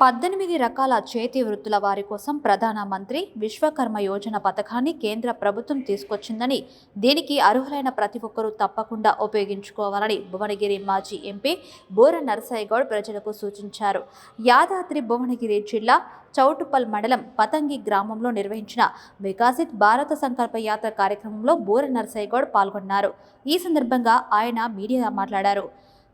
పద్దెనిమిది రకాల చేతి వృత్తుల వారి కోసం ప్రధానమంత్రి విశ్వకర్మ యోజన పథకాన్ని కేంద్ర ప్రభుత్వం తీసుకొచ్చిందని దీనికి అర్హులైన ప్రతి ఒక్కరూ తప్పకుండా ఉపయోగించుకోవాలని భువనగిరి మాజీ ఎంపీ బోర నరసాయిగౌడ్ ప్రజలకు సూచించారు. యాదాద్రి భువనగిరి జిల్లా చౌటుపల్ మండలం పతంగి గ్రామంలో నిర్వహించిన వికాసిత్ భారత సంకల్ప యాత్ర కార్యక్రమంలో బోర నరసాయిగౌడ్ పాల్గొన్నారు. ఈ సందర్భంగా ఆయన మీడియా మాట్లాడారు.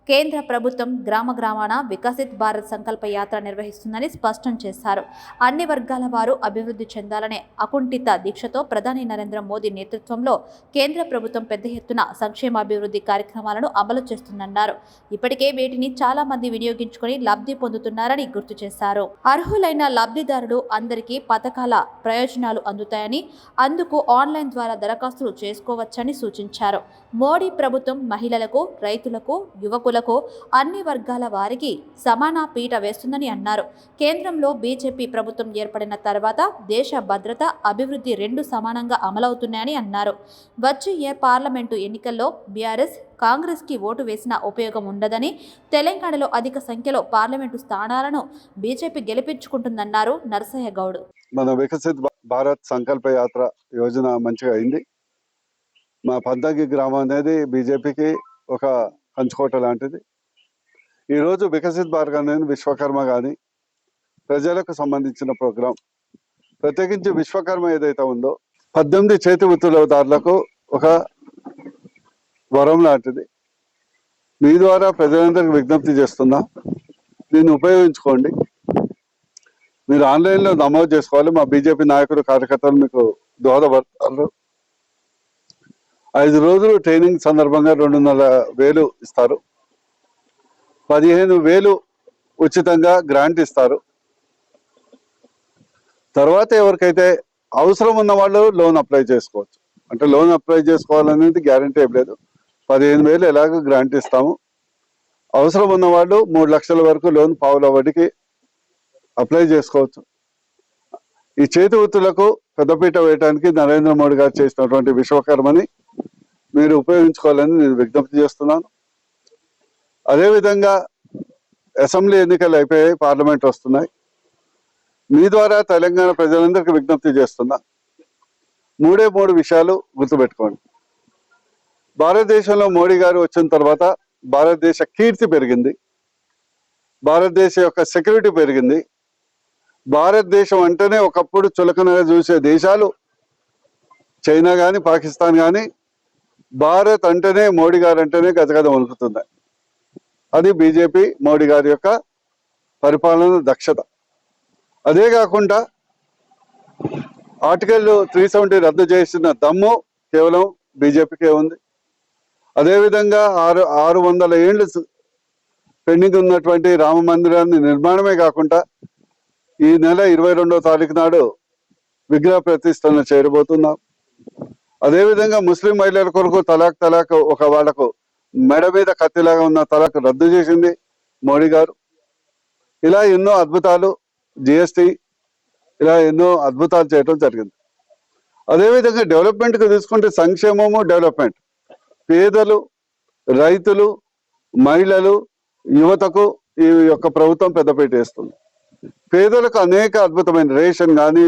కేంద్ర ప్రభుత్వం గ్రామ గ్రామాన వికసిత్ భారత్ సంకల్ప యాత్ర నిర్వహిస్తుందని స్పష్టం చేశారు. అన్ని వర్గాల వారు అభివృద్ధి చెందాలనే అకుంఠిత దీక్షతో ప్రధాని నరేంద్ర మోదీ నేతృత్వంలో కేంద్ర ప్రభుత్వం పెద్ద ఎత్తున సంక్షేమాభివృద్ధి కార్యక్రమాలను అమలు చేస్తుందన్నారు. ఇప్పటికే వీటిని చాలా మంది వినియోగించుకొని లబ్ధి పొందుతున్నారని గుర్తు చేశారు. అర్హులైన లబ్ధిదారులు అందరికీ పథకాల ప్రయోజనాలు అందుతాయని అందుకు ఆన్లైన్ ద్వారా దరఖాస్తులు చేసుకోవచ్చని సూచించారు. మోడీ ప్రభుత్వం మహిళలకు రైతులకు యువకులకు అన్ని వర్గాల వారికి సమాన పీట వేస్తుందని అన్నారు. కేంద్రంలో బీజేపీ ప్రభుత్వం ఏర్పడిన తర్వాత దేశ భద్రత అభివృద్ధి రెండు సమానంగా అమలవుతున్నాయని అన్నారు. వచ్చే ఏ పార్లమెంటు ఎన్నికల్లో బీఆర్ఎస్ కాంగ్రెస్కి ఓటు వేసిన ఉపయోగం ఉండదని తెలంగాణలో అధిక సంఖ్యలో పార్లమెంటు స్థానాలను బీజేపీ గెలిపించుకుంటుందన్నారు నరసయ్య గౌడ్. మన వికసిత్ భారత్ సంకల్ప యాత్ర యోజన మంచిగా అయింది. మా పంతగి గ్రామం అనేది బీజేపీకి ఒక కంచుకోట లాంటిది. ఈరోజు వికసిత్ భారత్ అనేది విశ్వకర్మ కానీ ప్రజలకు సంబంధించిన ప్రోగ్రాం. ప్రత్యేకించి విశ్వకర్మ ఏదైతే ఉందో పద్దెనిమిది చేతి వృత్తులదారులకు ఒక వరం లాంటిది. మీ ద్వారా ప్రజలందరికీ విజ్ఞప్తి చేస్తున్నా దీన్ని ఉపయోగించుకోండి. మీరు ఆన్లైన్లో నమోదు చేసుకోవాలి. మా బీజేపీ నాయకులు కార్యకర్తలు మీకు దోహదపడతారు. ఐదు రోజులు ట్రైనింగ్ సందర్భంగా రెండున్నర వేలు ఇస్తారు. పదిహేను వేలు ఉచితంగా గ్రాంట్ ఇస్తారు. తర్వాత ఎవరికైతే అవసరం ఉన్న వాళ్ళు లోన్ అప్లై చేసుకోవచ్చు. అంటే లోన్ అప్లై చేసుకోవాలనేది గ్యారంటీ ఏం లేదు. పదిహేను వేలు ఎలాగో గ్రాంట్ ఇస్తాము. అవసరం ఉన్న వాళ్ళు మూడు లక్షల వరకు లోన్ పావుల వడ్డీకి అప్లై చేసుకోవచ్చు. ఈ చేతి వృత్తులకు పెద్దపీట వేయడానికి నరేంద్ర మోడీ గారు చేసినటువంటి విశ్వకర్మని మీరు ఉపయోగించుకోవాలని నేను విజ్ఞప్తి చేస్తున్నాను. అదేవిధంగా అసెంబ్లీ ఎన్నికలు అయిపోయాయి పార్లమెంట్ వస్తున్నాయి. మీ ద్వారా తెలంగాణ ప్రజలందరికీ విజ్ఞప్తి చేస్తున్నా. మూడే మూడు విషయాలు గుర్తుపెట్టుకోండి. భారతదేశంలో మోడీ గారు వచ్చిన తర్వాత భారతదేశ కీర్తి పెరిగింది. భారతదేశం యొక్క సెక్యూరిటీ పెరిగింది. భారతదేశం అంటేనే ఒకప్పుడు చులకనగా చూసే దేశాలు. చైనా కానీ పాకిస్తాన్ కానీ భారత్ అంటేనే మోడీ గారు అంటేనే గజగజ వణుకుతున్నాయి అది బీజేపీ మోడీ గారి యొక్క పరిపాలన దక్షత. అదే కాకుండా ఆర్టికల్ త్రీ సెవెంటీ రద్దు చేసిన దమ్ము కేవలం బీజేపీకే ఉంది. అదేవిధంగా ఆరు ఆరు వందల ఏళ్ళు పెండింగ్ ఉన్నటువంటి రామ మందిరాన్ని నిర్మాణమే కాకుండా ఈ నెల ఇరవై రెండో తారీఖు నాడు విగ్రహ ప్రతిష్టన చేరబోతున్నాం. అదేవిధంగా ముస్లిం మహిళల కొరకు తలాక్ తలాక్ ఒక వాళ్ళకు మెడ మీద కత్తిలాగా ఉన్న తలాక్ రద్దు చేసింది మోడీ గారు. ఇలా ఎన్నో అద్భుతాలు జిఎస్టి ఇలా ఎన్నో అద్భుతాలు చేయడం జరిగింది. అదేవిధంగా డెవలప్మెంట్కి తీసుకుంటే సంక్షేమము డెవలప్మెంట్. పేదలు రైతులు మహిళలు యువతకు ఈ యొక్క ప్రభుత్వం పెద్దపీట వేస్తుంది. పేదలకు అనేక అద్భుతమైన రేషన్ కానీ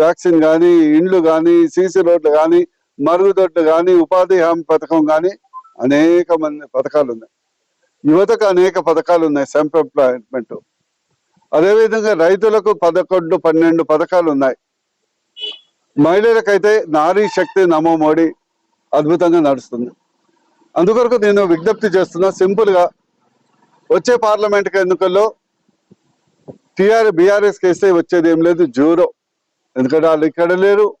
వ్యాక్సిన్ కానీ ఇండ్లు కానీ సీసీ రోడ్లు కానీ మరుగుదొడ్లు కానీ ఉపాధి హామీ పథకం కానీ అనేక మంది పథకాలు ఉన్నాయి యువతకు అనేక పథకాలు ఉన్నాయి సెల్ఫ్ ఎంప్లాయ్మెంట్. అదేవిధంగా రైతులకు పదకొండు పన్నెండు పథకాలు ఉన్నాయి మహిళలకైతే నారీ శక్తి నమో మోడీ అద్భుతంగా నడుస్తుంది. అందుకొరకు నేను విజ్ఞప్తి చేస్తున్నా సింపుల్గా వచ్చే పార్లమెంట్ ఎన్నికల్లో టీఆర్ బీఆర్ఎస్కి వేస్తే వచ్చేది ఏం లేదు జూరో. ఎందుకంటే వాళ్ళు ఇక్కడ లేరు.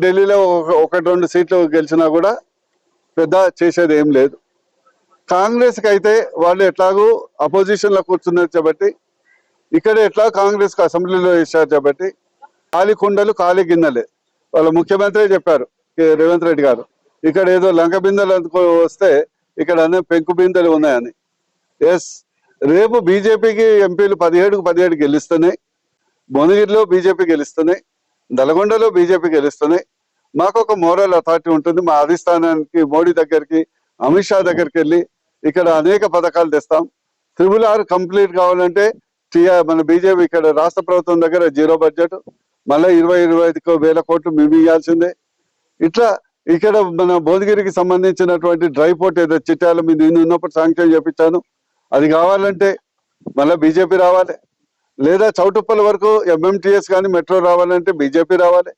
ఢిల్లీలో ఒక- ఒకటి రెండు సీట్లు గెలిచినా కూడా పెద్ద చేసేది ఏం లేదు. కాంగ్రెస్కి అయితే వాళ్ళు ఎట్లాగూ అపోజిషన్లో కూర్చున్నారు కాబట్టి ఇక్కడ ఎట్లా కాంగ్రెస్కి అసెంబ్లీలో వేశారు కాబట్టి ఖాళీ కుండలు ఖాళీ గిన్నెలే. వాళ్ళ ముఖ్యమంత్రి చెప్పారు రేవంత్ రెడ్డి గారు. ఇక్కడ ఏదో లంక బిందెలు అందుకో వస్తే ఇక్కడ అన్ని పెంకు బిందెలు ఉన్నాయని. ఎస్ రేపు బీజేపీకి ఎంపీలు పదిహేడుకు పదిహేడు గెలుస్తున్నాయి. భువనగిరిలో బీజేపీ గెలుస్తున్నాయి. నల్గొండలో బీజేపీ గెలుస్తున్నాయి మాకు ఒక మోరల్ అథారిటీ ఉంటుంది. మా అధిష్టానానికి మోడీ దగ్గరికి అమిత్ షా దగ్గరికి వెళ్ళి ఇక్కడ అనేక పథకాలు తెస్తాం. త్రిబుల్ ఆర్ కంప్లీట్ కావాలంటే టీఆర్ మన బీజేపీ ఇక్కడ రాష్ట్ర ప్రభుత్వం దగ్గర జీరో బడ్జెట్ మళ్ళీ ఇరవై ఇరవై ఐదు వేల కోట్లు మేము ఇవ్వాల్సిందే ఇట్లా ఇక్కడ మన భువనగిరికి సంబంధించినటువంటి డ్రై పోర్ట్ ఏదో చిట్టాలు మీద నేను ఉన్నప్పుడు శాంక్షన్ చేపించాను. అది కావాలంటే మళ్ళీ బీజేపీ రావాలి. లేదా చౌటుప్పల వరకు ఎంఎంటీఎస్ కానీ మెట్రో రావాలంటే బీజేపీ రావాలి.